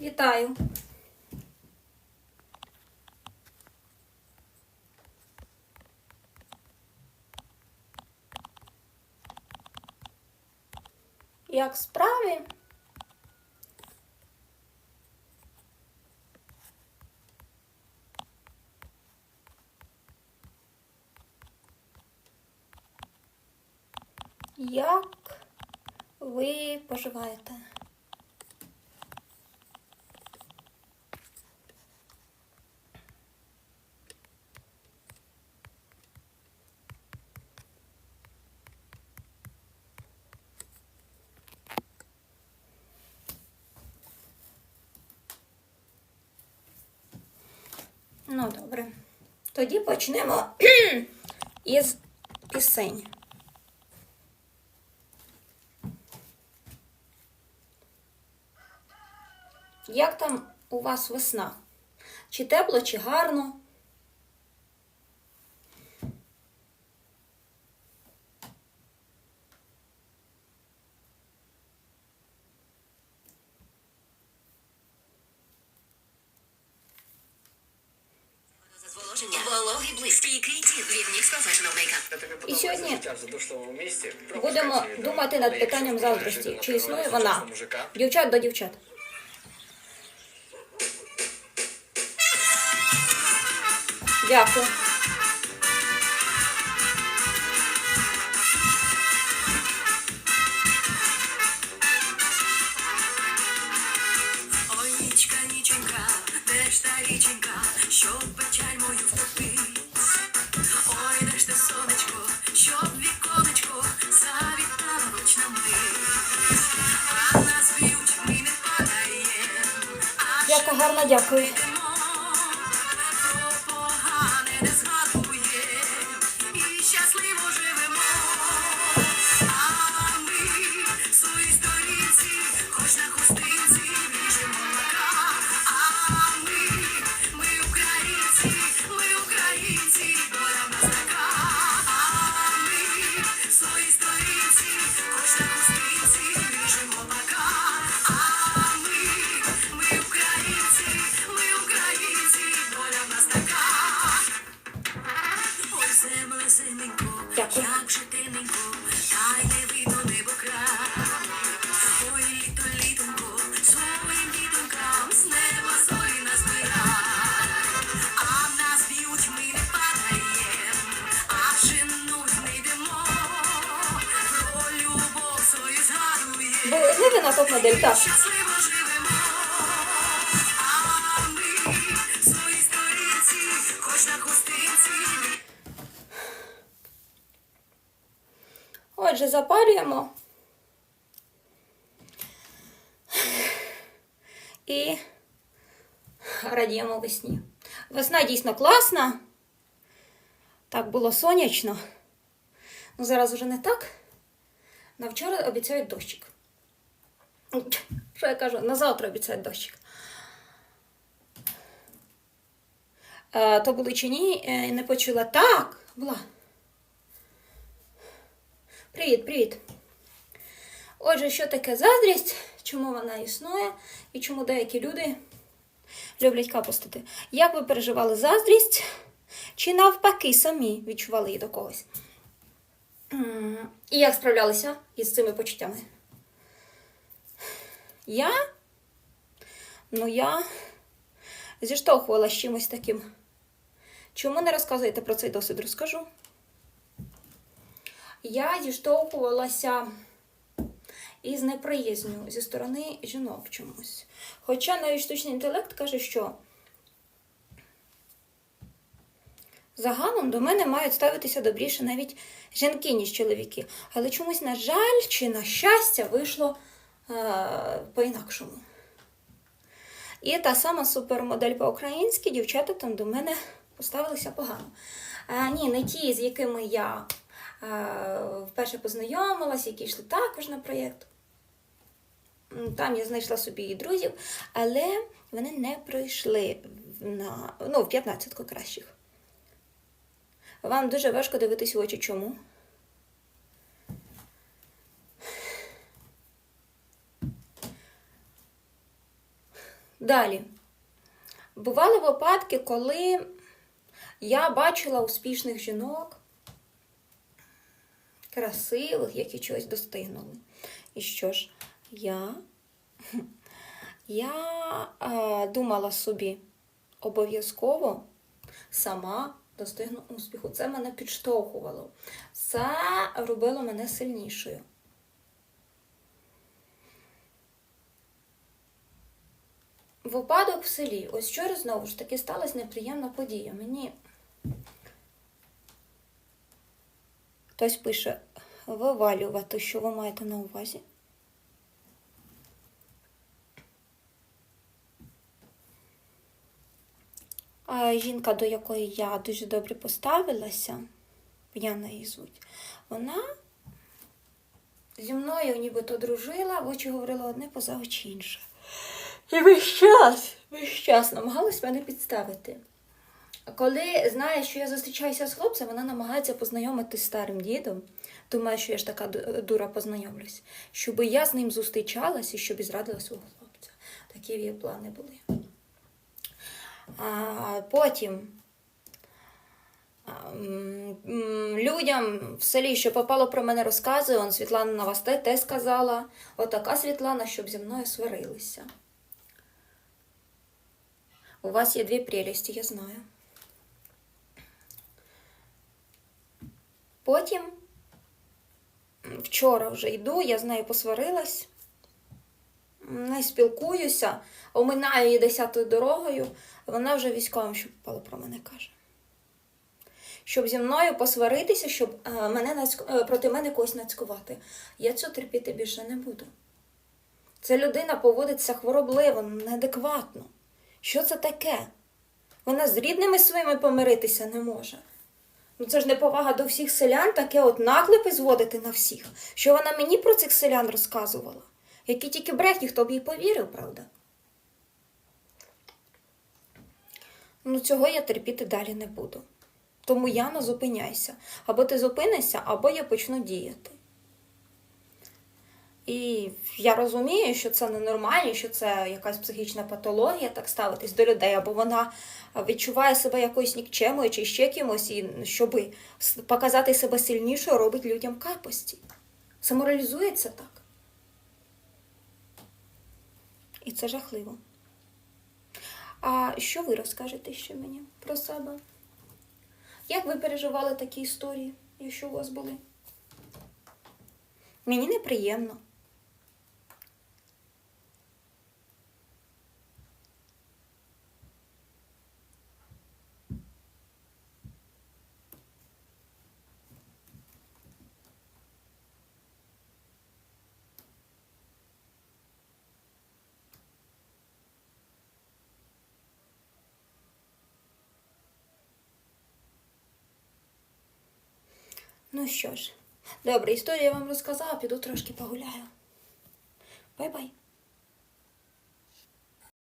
Вітаю. Як справи? Як ви поживаєте? Добре. Тоді почнемо із пісень. Як там у вас весна? Чи тепло, чи гарно? Зволоження, вологий блиск, стійкий тін від Professional Makeup. І сьогодні. Будемо думати над питанням заздрості. Чи існує вона? Дівчат до дівчат. Дякую. Ой, нічка, ніченька, де ж та річенька, щоб печаль гарна, дякую. Земле, зименько, Дякую. як же тиненько, та й видно небо край. Ой, літо, літонько, своїм дітонькам з неба зорі назбирай. А нас б'ють, ми не падаєм, а женуть не йдемо. Про любов свою жили на топ модель? Так. Отже, запалюємо. І радіємо весні. Весна дійсно класна. Так було сонячно. Ну, зараз вже не так. На вчора обіцяють дощик. Що я кажу? На завтра обіцяють дощик. Е, то були чи ні? Е, не почула. Так, була. Привіт, привіт. Отже, що таке заздрість, чому вона існує і чому деякі люди люблять капустити? Як ви переживали заздрість? Чи навпаки самі відчували її до когось? І як справлялися із цими почуттями? Я? Ну, я зіштовхувала з чимось таким. Чому не розказуєте про цей досвід? Розкажу. Я зіштовхувалася із неприязню зі сторони жінок чомусь. Хоча навіть штучний інтелект каже, що загалом до мене мають ставитися добріше навіть жінки, ніж чоловіки. Але чомусь, на жаль, чи на щастя, вийшло е- по-інакшому. І та сама супермодель по-українськи, дівчата там до мене поставилися погано. А, ні, не ті, з якими я е, вперше познайомилась, які йшли також на проєкт. Там я знайшла собі і друзів, але вони не пройшли на, ну, в 15 кращих. Вам дуже важко дивитись в очі. Чому? Далі. Бували випадки, коли я бачила успішних жінок, красивих, які чогось достигнули. І що ж, я, я е, думала собі, обов'язково сама достигну успіху. Це мене підштовхувало. Це робило мене сильнішою. Випадок в селі. Ось вчора знову ж таки сталася неприємна подія. Мені хтось пише вивалювати, що ви маєте на увазі. Жінка, до якої я дуже добре поставилася, Яна її звуть, вона зі мною нібито дружила, в очі говорила одне, поза очі інше. І весь час, весь час намагалась мене підставити. Коли знає, що я зустрічаюся з хлопцем, вона намагається познайомити з старим дідом. Думає, що я ж така дура познайомлюсь, щоб я з ним зустрічалась і щоб і зрадила свого хлопця. Такі її плани були. А потім людям в селі, що попало про мене, розказує, он Світлана на вас те, те сказала. Отака Світлана, щоб зі мною сварилися. У вас є дві прелісті, я знаю. Потім вчора вже йду, я з нею посварилась, не спілкуюся, оминаю її десятою дорогою, вона вже військовим, що попало про мене каже. Щоб зі мною посваритися, щоб е, мене нацьку- е, проти мене когось нацькувати. Я цього терпіти більше не буду. Ця людина поводиться хворобливо, неадекватно. Що це таке? Вона з рідними своїми помиритися не може. Ну це ж неповага до всіх селян, таке от наклепи зводити на всіх. Що вона мені про цих селян розказувала? Які тільки брехні, хто б їй повірив, правда? Ну, цього я терпіти далі не буду. Тому Яна, зупиняйся. Або ти зупинишся, або я почну діяти. І я розумію, що це ненормально, що це якась психічна патологія так ставитись до людей, або вона відчуває себе якоюсь нікчемою чи ще кимось, і щоб показати себе сильнішою, робить людям капості. Саморалізується так. І це жахливо. А що ви розкажете ще мені про себе? Як ви переживали такі історії, якщо у вас були? Мені неприємно. Ну що ж, добре, історію я вам розказала, піду трошки погуляю. Бай-бай.